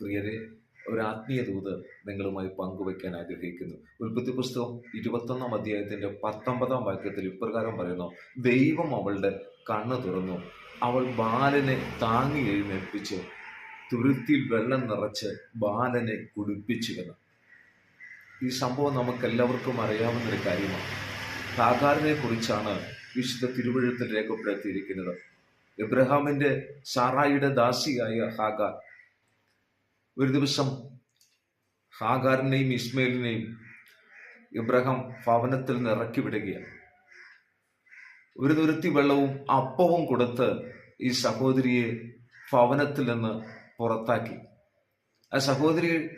പ്രിയരെ ഒരു ആത്മീയ ദൂത് നിങ്ങളുമായി പങ്കുവയ്ക്കാൻ ആഗ്രഹിക്കുന്നു. ഉൽപ്പത്തി പുസ്തകം ഇരുപത്തൊന്നാം അധ്യായത്തിന്റെ പത്തൊമ്പതാം വാക്യത്തിൽ ഇപ്രകാരം പറയുന്നു ദൈവം അവളുടെ കണ്ണ് തുറന്നു അവൾ ബാലനെ താങ്ങി എഴുന്നേൽപ്പിച്ച് തുരുത്തിൽ വെള്ളം നിറച്ച് ബാലനെ കുടിപ്പിച്ചു എന്ന്. ഈ സംഭവം നമുക്ക് എല്ലാവർക്കും അറിയാവുന്ന ഒരു കാര്യമാണ്. ഹാഗാറിനെ കുറിച്ചാണ് വിശുദ്ധ തിരുവഴുത്തിൽ രേഖപ്പെടുത്തിയിരിക്കുന്നത്. എബ്രഹാമിന്റെ സാറായിയുടെ ദാസിയായ ഹാഗാർ ഒരു ദിവസം ഹാഗാറിനെയും ഇസ്മയിലിനെയും ഇബ്രഹാം ഭവനത്തിൽ നിന്ന് ഇറക്കി വിടുകയാണ്. ഒരു തുരുത്തി വെള്ളവും അപ്പവും കൊടുത്ത് ഈ സഹോദരിയെ ഭവനത്തിൽ നിന്ന് പുറത്താക്കി. ആ സഹോദരി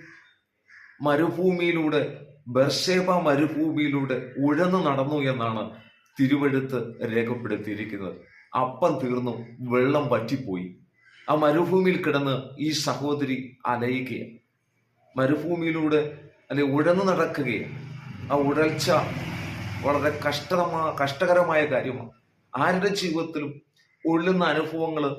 മരുഭൂമിയിലൂടെ ബർഷേബ മരുഭൂമിയിലൂടെ ഉഴന്നു നടന്നു എന്നാണ് തിരുവഴുത്ത് രേഖപ്പെടുത്തിയിരിക്കുന്നത്. അപ്പം തീർന്നു വെള്ളം വറ്റിപ്പോയി. ആ മരുഭൂമിയിൽ കിടന്ന് ഈ സഹോദരി അലയുകയാണ്. മരുഭൂമിയിലൂടെ അല്ലെ ഉഴന്നു നടക്കുകയാണ്. ആ ഉഴൽച്ച വളരെ കഷ്ടമാ കഷ്ടകരമായ കാര്യമാണ്. ആരുടെ ജീവിതത്തിലും ഉള്ളുന്ന അനുഭവങ്ങൾ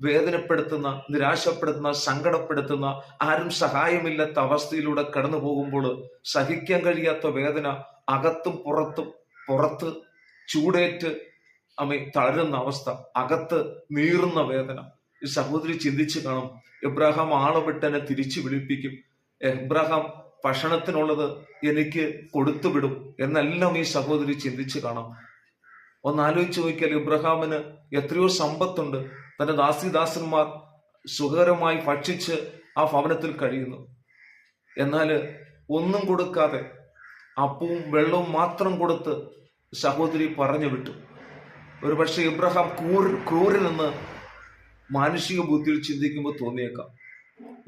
വേദനപ്പെടുത്തുന്ന നിരാശപ്പെടുത്തുന്ന സങ്കടപ്പെടുത്തുന്ന ആരും സഹായമില്ലാത്ത അവസ്ഥയിലൂടെ കടന്നു പോകുമ്പോൾ സഹിക്കാൻ കഴിയാത്ത വേദന അകത്തും പുറത്തും പുറത്ത് ചൂടേറ്റ് അമ്മ തളരുന്ന അവസ്ഥ അകത്ത് നീറുന്ന വേദന. ഈ സഹോദരി ചിന്തിച്ചു കാണും എബ്രാഹാം ആളെ വിട്ടെന്നെ തിരിച്ചു വിളിപ്പിക്കും. എബ്രാഹാം ഭക്ഷണത്തിനുള്ളത് എനിക്ക് കൊടുത്തുവിടും എന്നെല്ലാം ഈ സഹോദരി ചിന്തിച്ചു കാണാം. ഒന്ന് ആലോചിച്ച് നോക്കിയാൽ ഇബ്രഹാമിന് എത്രയോ സമ്പത്തുണ്ട്. തന്റെ ദാസിദാസന്മാർ സുഖകരമായി ഭക്ഷിച്ച് ആ ഭവനത്തിൽ കഴിയുന്നു. എന്നാൽ ഒന്നും കൊടുക്കാതെ അപ്പവും വെള്ളവും മാത്രം കൊടുത്ത് സഹോദരി പറഞ്ഞു വിട്ടു ഒരുപക്ഷെ ഇബ്രഹാം ക്രൂരനെന്ന് മാനുഷിക ബുദ്ധിയിൽ ചിന്തിക്കുമ്പോൾ തോന്നിയേക്കാം.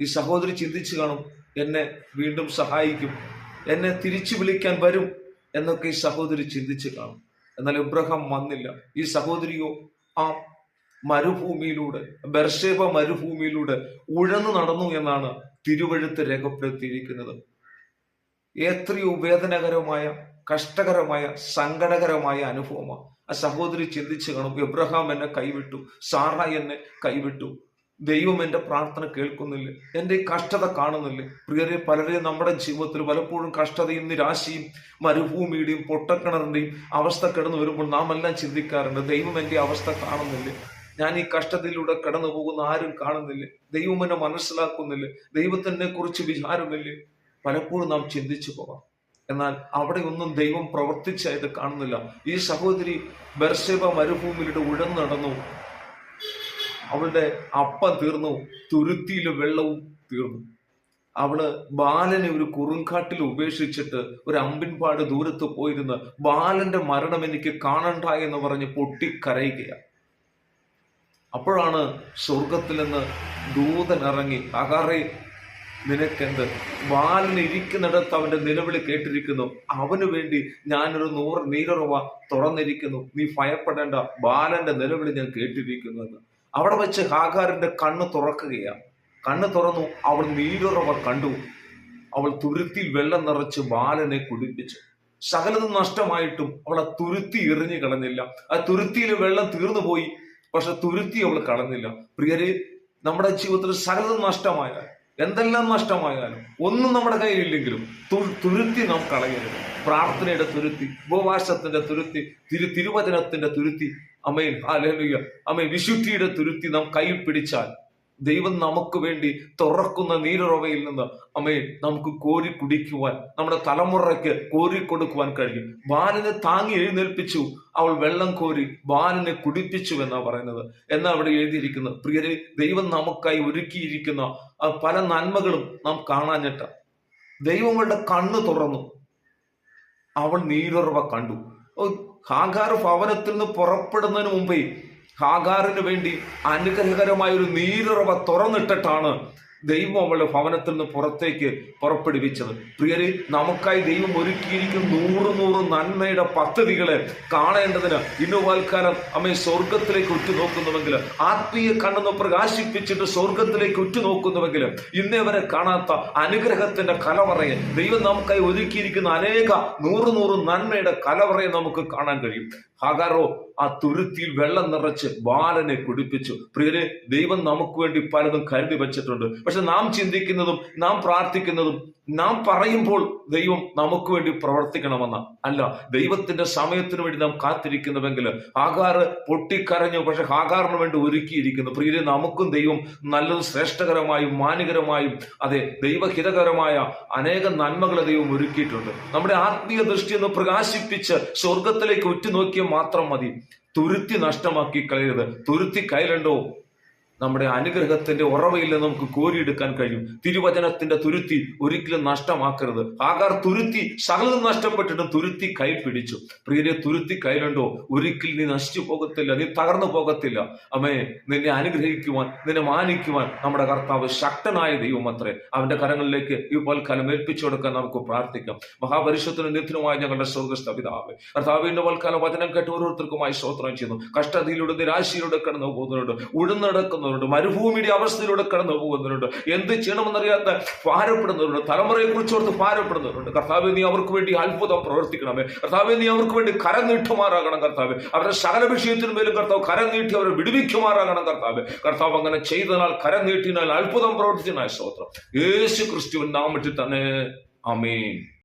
ഈ സഹോദരി ചിന്തിച്ചു കാണും എന്നെ വീണ്ടും സഹായിക്കും എന്നെ തിരിച്ചു വിളിക്കാൻ വരും എന്നൊക്കെ ഈ സഹോദരി ചിന്തിച്ചു കാണും. എന്നാൽ ഇബ്രഹാം വന്നില്ല. ഈ സഹോദരിയോ ആ മരുഭൂമിയിലൂടെ ബർഷേബ മരുഭൂമിയിലൂടെ ഉഴന്നു നടന്നു എന്നാണ് തിരുവഴുത്ത് രേഖപ്പെടുത്തിയിരിക്കുന്നത്. എത്രയോ വേദനകരമായ കഷ്ടകരമായ സങ്കടകരമായ അനുഭവമാണ് ആ സഹോദരി ചിന്തിച്ചു കാണും എബ്രഹാം എന്നെ കൈവിട്ടു സാറ എന്നെ കൈവിട്ടു. ദൈവം എന്റെ പ്രാർത്ഥന കേൾക്കുന്നില്ല? എന്റെ ഈ കഷ്ടത കാണുന്നില്ല? പ്രിയരെ പലരെയും നമ്മുടെ ജീവിതത്തിൽ പലപ്പോഴും കഷ്ടതയും നിരാശയും മരുഭൂമിയുടെയും പൊട്ടക്കിണറിന്റെയും അവസ്ഥ കിടന്നു വരുമ്പോൾ നാം എല്ലാം ചിന്തിക്കാറുണ്ട് ദൈവം എന്റെ അവസ്ഥ കാണുന്നില്ല? ഞാൻ ഈ കഷ്ടതയിലൂടെ കടന്നു പോകുന്ന ആരും കാണുന്നില്ല? ദൈവം എന്നെ മനസ്സിലാക്കുന്നില്ല? ദൈവത്തിനെ കുറിച്ച് വിചാരമില്ല പലപ്പോഴും നാം ചിന്തിച്ചു പോകാം. എന്നാൽ അവിടെ ഒന്നും ദൈവം പ്രവർത്തിച്ചായത് കാണുന്നില്ല. ഈ സഹോദരി ബർഷേബ മരുഭൂമിയിലൂടെ ഉഴന്നു നടന്നു. അവളുടെ അപ്പം തീർന്നു. തുരുത്തിയിലെ വെള്ളവും തീർന്നു. അവൾ ബാലനെ ഒരു കുറുങ്കാട്ടിൽ ഉപേക്ഷിച്ചിട്ട് ഒരു അമ്പിൻപാട് ദൂരത്ത് പോയിരുന്ന് ബാലന്റെ മരണം എനിക്ക് കാണണ്ട എന്ന് പറഞ്ഞ് പൊട്ടിക്കരയുകയാണ് അപ്പോഴാണ് സ്വർഗത്തിൽ നിന്ന് ദൂതൻ ഇറങ്ങി അകാറെ നിനക്കെന്ത്? വാലിനിരിക്കുന്നിടത്ത് അവന്റെ നിലവിളി കേട്ടിരിക്കുന്നു. അവനു വേണ്ടി ഞാനൊരു നൂറ് നീരുറവ തുറന്നിരിക്കുന്നു. നീ ഭയപ്പെടേണ്ട. ബാലന്റെ നിലവിളി ഞാൻ കേട്ടിരിക്കുന്നു എന്ന്. അവിടെ വെച്ച് ഹാകാറിന്റെ കണ്ണ് തുറക്കുകയാണ്. കണ്ണ് തുറന്നു. അവൾ നീരുറവ കണ്ടു. അവൾ തുരുത്തിൽ വെള്ളം നിറച്ച് ബാലനെ കുടിപ്പിച്ചു. സകലതും നഷ്ടമായിട്ടും അവൾ ആ തുരുത്തി എറിഞ്ഞു കളഞ്ഞില്ല. ആ തുരുത്തിയിൽ വെള്ളം തീർന്നു പോയി. പക്ഷെ തുരുത്തി അവൾ കളഞ്ഞില്ല. പ്രിയരെ നമ്മുടെ ജീവിതത്തിൽ സകലതും നഷ്ടമായാൽ എന്തെല്ലാം നഷ്ടമായാലും ഒന്നും നമ്മുടെ കയ്യിലില്ലെങ്കിലും തുരുത്തി നാം കളയരുത്. പ്രാർത്ഥനയുടെ തുരുത്തി ഉപവാസത്തിന്റെ തുരുത്തി തിരു തിരുവചനത്തിന്റെ തുരുത്തി. അമ്മയിൽ അമേ വിശുദ്ധിയുടെ തുരുത്തി നാം കൈ പിടിച്ചാൽ ദൈവം നമുക്ക് വേണ്ടി തുറക്കുന്ന നീരുറവയിൽ നിന്ന് അമ്മേ നമുക്ക് കോരി കുടിക്കുവാൻ നമ്മുടെ തലമുറയ്ക്ക് കോരി കൊടുക്കുവാൻ കഴിയും. ബാലനെ താങ്ങി എഴുന്നേൽപ്പിച്ചു. അവൾ വെള്ളം കോരി ബാലനെ കുടിപ്പിച്ചു എന്നാ പറയുന്നത്. എന്നാ അവിടെ എഴുതിയിരിക്കുന്നത്? പ്രിയരെ ദൈവം നമുക്കായി ഒരുക്കിയിരിക്കുന്ന പല നന്മകളും നാം കാണാഞ്ഞിട്ട ദൈവങ്ങളുടെ കണ്ണ് തുറന്നു. അവൾ നീരുറവ കണ്ടു. ഹാഗാർ ഭവനത്തിൽ നിന്ന് പുറപ്പെടുന്നതിന് മുമ്പേ ഹാഗാറിന് വേണ്ടി അനുഗ്രഹകരമായ ഒരു നീരുറവ തുറന്നിട്ടിട്ടാണ് ദൈവം അവളുടെ ഭവനത്തിൽ നിന്ന് പുറത്തേക്ക് പുറപ്പെടുവിച്ചത്. പ്രിയരെ നമുക്കായി ദൈവം ഒരുക്കിയിരിക്കും നൂറ് നൂറ് നന്മയുടെ പദ്ധതികളെ കാണേണ്ടതിന് ഇന്ന് വാൽക്കാലം അമ്മയെ സ്വർഗത്തിലേക്ക് ഉറ്റുനോക്കുന്നുവെങ്കിൽ ആത്മീയ കണ്ണെന്ന് പ്രകാശിപ്പിച്ചിട്ട് സ്വർഗത്തിലേക്ക് ഉറ്റുനോക്കുന്നുവെങ്കിൽ ഇന്നേ വരെ കാണാത്ത അനുഗ്രഹത്തിന്റെ കലവറയെ ദൈവം നമുക്കായി ഒരുക്കിയിരിക്കുന്ന അനേക നൂറ് നൂറ് നന്മയുടെ കലവറയെ നമുക്ക് കാണാൻ കഴിയും. ഹാഗാറോ ആ തുരുത്തിയിൽ വെള്ളം നിറച്ച് ബാലനെ കുടിപ്പിച്ചു. പ്രിയരെ ദൈവം നമുക്ക് വേണ്ടി പലതും കരുതി വെച്ചിട്ടുണ്ട്. പക്ഷെ നാം ചിന്തിക്കുന്നതും നാം പ്രാർത്ഥിക്കുന്നതും നാം പറയുമ്പോൾ ദൈവം നമുക്ക് വേണ്ടി പ്രവർത്തിക്കണമെന്ന. അല്ല ദൈവത്തിന്റെ സമയത്തിന് വേണ്ടി നാം കാത്തിരിക്കുന്നുവെങ്കിൽ ആകാർ പൊട്ടിക്കരഞ്ഞു പക്ഷെ ആകാറിന് വേണ്ടി ഒരുക്കിയിരിക്കുന്നു. പ്രിയരെ നമുക്കും ദൈവം നല്ലതും ശ്രേഷ്ഠകരമായും മാനികരമായും അതെ ദൈവഹിതകരമായ അനേകം നന്മകളെ ദൈവം ഒരുക്കിയിട്ടുണ്ട്. നമ്മുടെ ആത്മീയ ദൃഷ്ടി ഒന്ന് പ്രകാശിപ്പിച്ച് സ്വർഗത്തിലേക്ക് ഉറ്റുനോക്കിയാൽ മാത്രം മതി. തുരുത്തി നഷ്ടമാക്കി കളയരുത്. തുരുത്തി കയ്യിലുണ്ടോ? നമ്മുടെ അനുഗ്രഹത്തിന്റെ ഉറവയിൽ നിന്ന് നമുക്ക് കോരിയെടുക്കാൻ കഴിയും. തിരുവചനത്തിന്റെ തുരുത്തി ഒരിക്കലും നഷ്ടമാക്കരുത്. ആകാർ തുരുത്തി സകലതും നഷ്ടപ്പെട്ടിട്ടും തുരുത്തി കൈ പിടിച്ചു. പ്രിയരെ തുരുത്തി കയ്യിലുണ്ടോ ഒരിക്കലും നീ നശിച്ചു പോകത്തില്ല നീ തകർന്നു പോകത്തില്ല. അമ്മേ നിന്നെ അനുഗ്രഹിക്കുവാൻ നിന്നെ മാനിക്കുവാൻ നമ്മുടെ കർത്താവ് ശക്തനായ ദൈവം അത്രേ അവന്റെ കരങ്ങളിലേക്ക് ഈ കലം ഏൽപ്പിച്ചു കൊടുക്കാൻ നമുക്ക് പ്രാർത്ഥിക്കാം. മഹാപരിഷത്തിനും നിത്യനുമായ ഞങ്ങളുടെ സ്വർഗസ്ഥ പിതാവ്. കർത്താവിന്റെ പോൽക്കാലം വചനം കേട്ട് ഓരോരുത്തർക്കുമായി സ്തോത്രം ചെയ്യുന്നു. കഷ്ടതയിലൂടെ നിരാശയിലൂടെ കടന്നു പോകുന്നവരുണ്ട് മരുഭൂമിയുടെ അവസ്ഥയിലൂടെ കടന്നു പോകുന്നവരുണ്ട് എന്ത് ചെയ്യണമെന്നറിയാത്ത ഭാരപ്പെടുന്നവരുണ്ട് തലമുറയെ കുറിച്ച് ഓർത്ത് ഭാരപ്പെടുന്നവരുണ്ട്. കർത്താവ് നീ അവർക്ക് വേണ്ടി അത്ഭുതം പ്രവർത്തിക്കണമേ. കർത്താവ് നീ അവർക്ക് വേണ്ടി കരം നീട്ടുമാറാകണം കർത്താവ്. അവരുടെ സകല വിഷയത്തിനും മേലും കർത്താവ് കരം നീട്ടി അവരെ വിടുവിക്കുമാറാകണം കർത്താവ്. കർത്താവ് അങ്ങനെ ചെയ്തതിനാൽ കരം നീട്ടിനാൽ അത്ഭുതം പ്രവർത്തിച്ചതിനാൽ സ്തോത്രം. യേശു ക്രിസ്തുവിൻ നാമത്തിൽ തന്നെ. അമേൻ